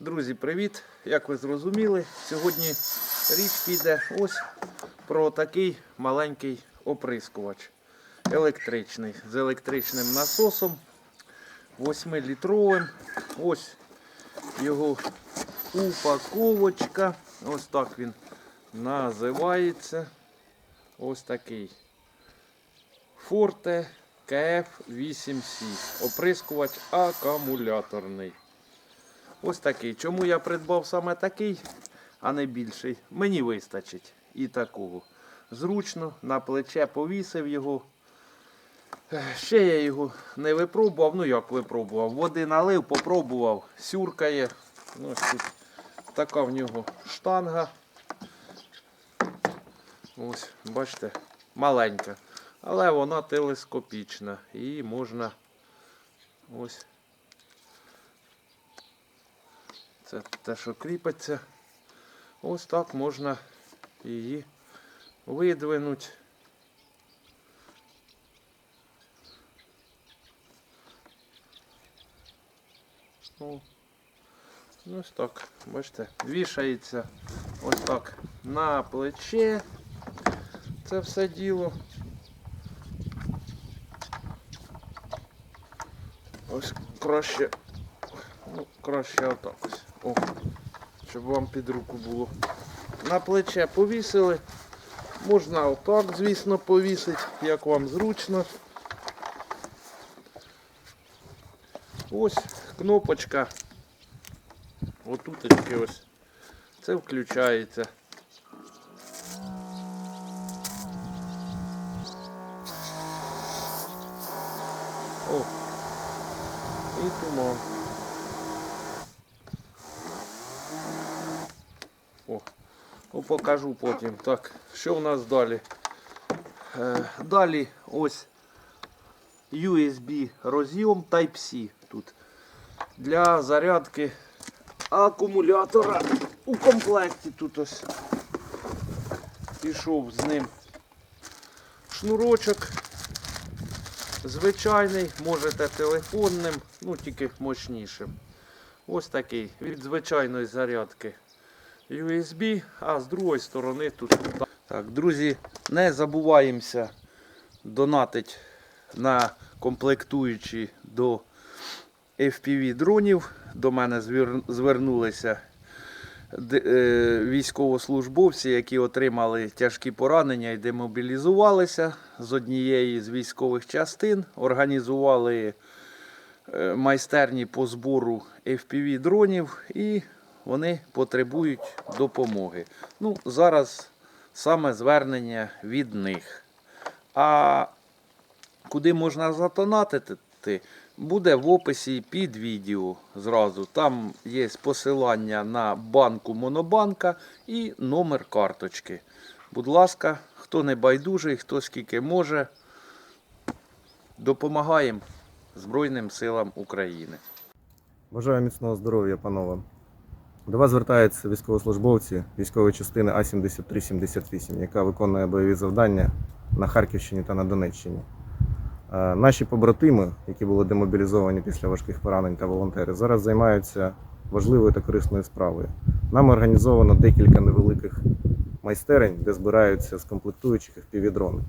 Друзі, привіт! Як ви зрозуміли, сьогодні річ піде ось про такий маленький оприскувач електричний з електричним насосом 8-літровим. Ось його упаковочка. Ось так він називається. Ось такий. Forte KF8C. Оприскувач акумуляторний. Ось такий. Чому я придбав саме такий, а не більший? Мені вистачить і такого. Зручно, на плече повісив його. Ще я його не випробував. Ну як випробував? Води налив, попробував, сюркає. Ну, ось тут така в нього штанга. Ось, бачите, маленька. Але вона телескопічна. І можна ось це те, що кріпиться. Ось так можна її видвинути. О, ну, Ось так, бачите, вішається ось так на плече. Це все діло. Ось краще Ну, краще отак ось. О, щоб вам під руку було. На плече повісили. Можна отак, звісно, повісити, як вам зручно. Ось кнопочка. Отуточки ось. Це включається. О, ну, покажу потім. Так, що в нас далі? Е, далі ось USB розйом Type-C тут. Для зарядки акумулятора у комплекті тут ось пішов з ним шнурочок. Звичайний, можете телефонним, ну тільки мощнішим. Ось такий від звичайної зарядки. USB, а з другої сторони тут. Так, друзі, не забуваємося донатить на комплектуючі до FPV дронів. До мене звернулися е, військовослужбовці, які отримали тяжкі поранення і демобілізувалися з однієї з військових частин, організували е, майстерні по збору FPV дронів і вони потребують допомоги. Ну, зараз саме звернення від них. А куди можна затонатити, буде в описі під відео зразу. Там є посилання на банку Монобанка і номер карточки. Будь ласка, хто не байдужий, хто скільки може, допомагаємо Збройним силам України. Бажаю міцного здоров'я, панове. До вас звертаються військовослужбовці військової частини А-7378, яка виконує бойові завдання на Харківщині та на Донеччині. Е, Наші побратими, які були демобілізовані після важких поранень та волонтери, зараз займаються важливою та корисною справою. Нам організовано декілька невеликих майстерень, де збираються з комплектуючих FPV-дрони.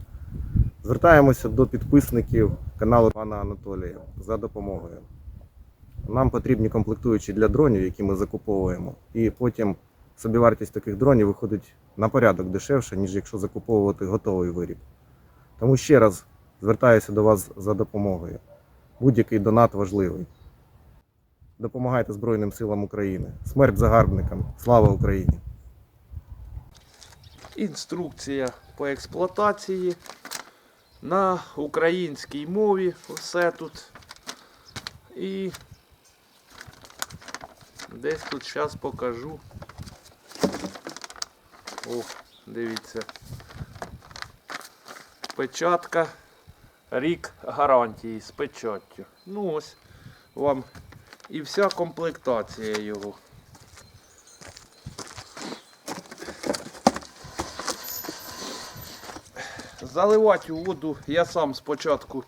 Звертаємося до підписників каналу пана Анатолія за допомогою. Нам потрібні комплектуючі для дронів, які ми закуповуємо, і потім собівартість таких дронів виходить на порядок дешевше, ніж якщо закуповувати готовий виріб. Тому ще раз звертаюся до вас за допомогою. Будь-який донат важливий. Допомагайте Збройним силам України. Смерть загарбникам! Слава Україні! Інструкція по експлуатації на українській мові. Все тут. І десь тут зараз покажу. О, дивіться. Печатка. Рік гарантії з печаттю. Ну ось вам і вся комплектація його. Заливати у воду я сам спочатку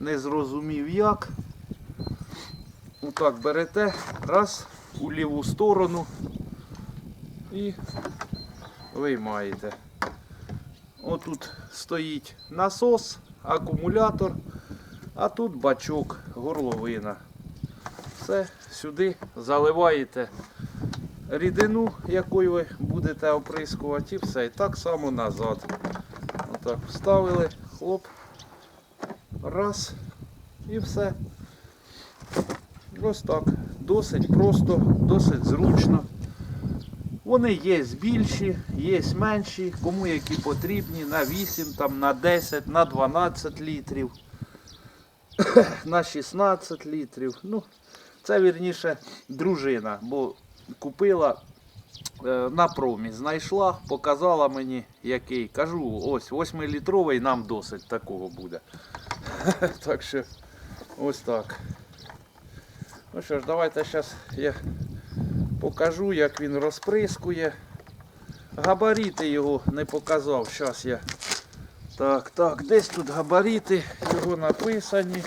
не зрозумів як. Отак берете, раз, у ліву сторону і виймаєте. Отут стоїть насос, акумулятор, а тут бачок, горловина. Все, сюди заливаєте рідину, якою ви будете оприскувати, і все. І так само назад. Отак вставили, хлоп. Раз. І все. Ось так. Досить просто, досить зручно. Вони є більші, є менші, кому які потрібні, на 8, там, на 10, на 12 літрів, на 16 літрів. Ну, це вірніше дружина, бо купила е, на промі, знайшла, показала мені який. Кажу, ось 8-літровий нам досить такого буде. Так що ось так. Ну що ж, давайте зараз я покажу, як він розприскує. Габаріти його не показав. Зараз я. Так, так, десь тут габаріти його написані.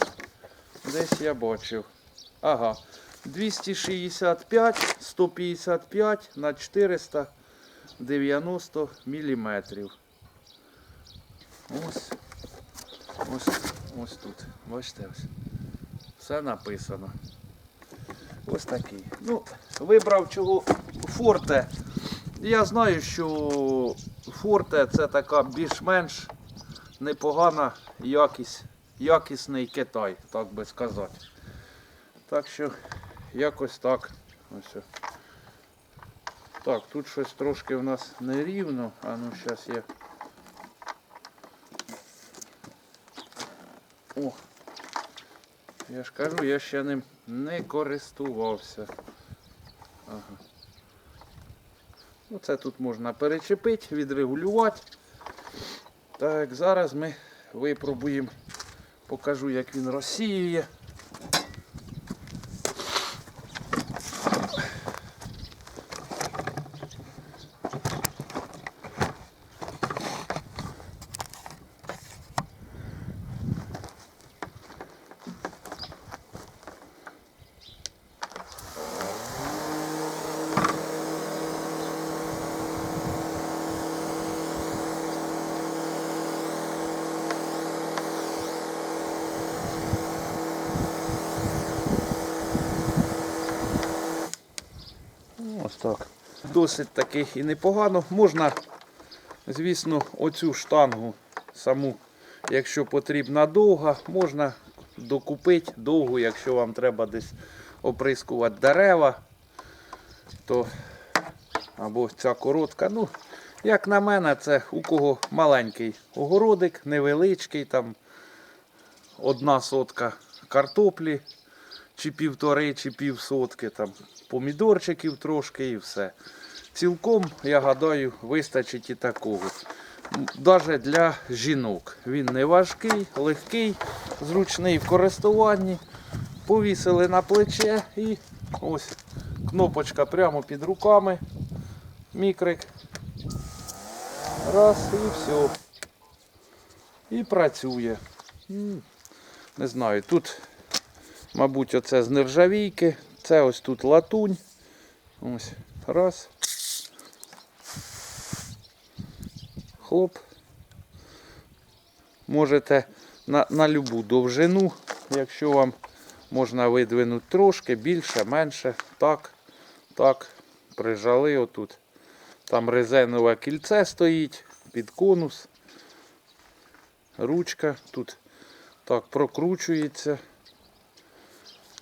Десь я бачив. Ага. 265, 155 на 490 міліметрів. Ось. Ось, ось тут. Бачите ось. Все написано. Ось такий. Ну, вибрав чого форте. Я знаю, що форте це така більш-менш непогана якість, якісний Китай, так би сказати. Так що якось так. Ось. Так, тут щось трошки в нас нерівно. А ну зараз я. О, я ж кажу, я ще ним не користувався. Ага. Оце тут можна перечепити, відрегулювати. Так, зараз ми випробуємо, покажу, як він розсіює. Так. Досить таки і непогано. Можна, звісно, оцю штангу саму, якщо потрібна довга, можна докупити довгу, якщо вам треба десь оприскувати дерева, то або ця коротка. Ну, як на мене, це у кого маленький огородик, невеличкий, там одна сотка картоплі, чи півтори, чи півсотки, там помідорчиків трошки і все. Цілком, я гадаю, вистачить і такого. Навіть для жінок. Він не важкий, легкий, зручний в користуванні. Повісили на плече і ось кнопочка прямо під руками. Мікрик. Раз і все. І працює. Не знаю, тут, мабуть, оце з нержавійки. Це ось тут латунь. Ось. Раз. Хлоп. Можете на, на любу довжину, якщо вам можна видвинути трошки, більше, менше. Так, так. Прижали отут. Там резинове кільце стоїть під конус. Ручка тут так прокручується.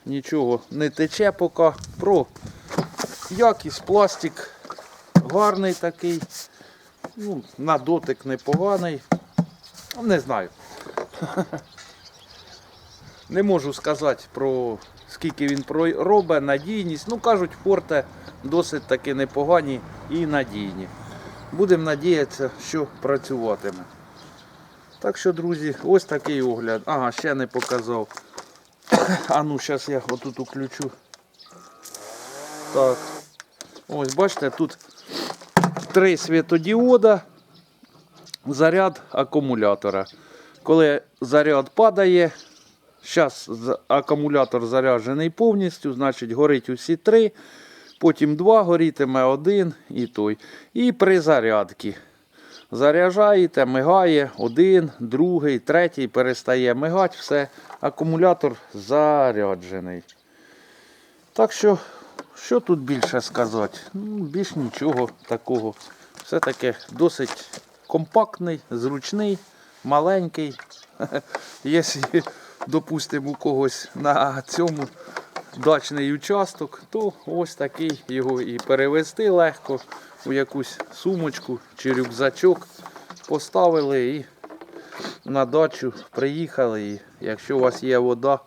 Нічого не тече поки. Про якість пластик гарний такий. Ну, на дотик непоганий. Не знаю. Не можу сказати про скільки він робить, надійність. Ну кажуть, форте досить таки непогані і надійні. Будемо надіятися, що працюватиме. Так що, друзі, ось такий огляд. Ага, ще не показав. А ну, зараз я отут включу. Так. Ось, бачите, тут три світодіода, заряд акумулятора. Коли заряд падає, зараз акумулятор заряджений повністю, значить горить усі три. Потім два горітиме, один і той. І при зарядці. Заряджаєте, мигає, один, другий, третій перестає мигати, все, акумулятор заряджений. Так що, що тут більше сказати? Ну, більш нічого такого. Все таки досить компактний, зручний, маленький. Якщо, допустимо, у когось на цьому дачний участок, то ось такий його і перевезти легко у якусь сумочку чи рюкзачок. Поставили і на дачу приїхали. І якщо у вас є вода,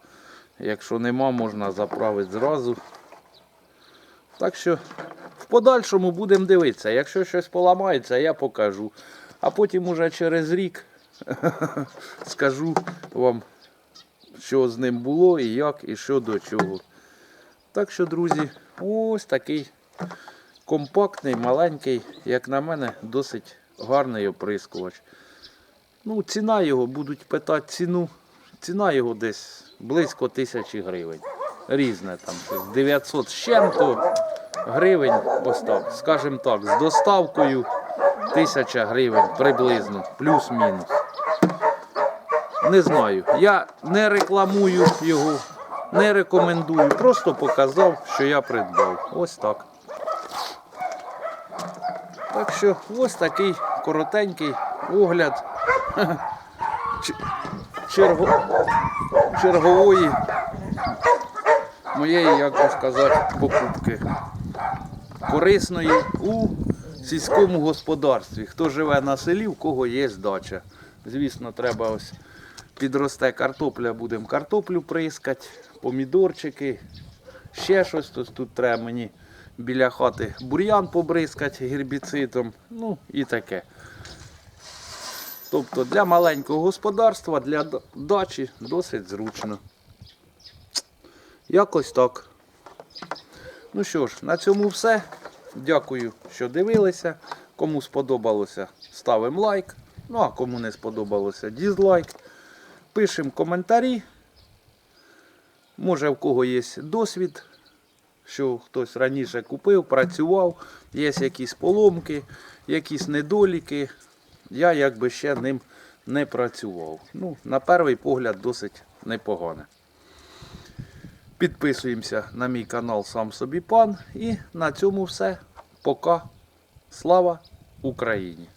якщо нема, можна заправити зразу. Так що в подальшому будемо дивитися. Якщо щось поламається, я покажу. А потім уже через рік скажу вам, що з ним було і як, і що до чого. Так що, друзі, ось такий компактний, маленький, як на мене, досить гарний оприскувач. Ну, ціна його, будуть питати ціну. Ціна його десь близько тисячі гривень. Різне там, щось 900 з чим-то гривень, ось так, скажімо так, з доставкою 1000 гривень приблизно, плюс-мінус. Не знаю. Я не рекламую його, не рекомендую. Просто показав, що я придбав. Ось так. Так що ось такий коротенький огляд черго... чергової моєї, як би сказати, покупки. Корисної у сільському господарстві. Хто живе на селі, в кого є дача. Звісно, треба ось підросте картопля, будемо картоплю прискати, помідорчики, ще щось тут треба мені біля хати бур'ян побризкати гербіцидом, ну і таке. Тобто для маленького господарства, для дачі досить зручно. Якось так. Ну що ж, на цьому все. Дякую, що дивилися. Кому сподобалося, ставимо лайк. Ну а кому не сподобалося, дізлайк. Пишемо коментарі. Може, в кого є досвід, що хтось раніше купив, працював, є якісь поломки, якісь недоліки. Я якби ще ним не працював. Ну, на перший погляд, досить непогане. Підписуємося на мій канал Сам собі пан. І на цьому все. Пока. Слава Україні!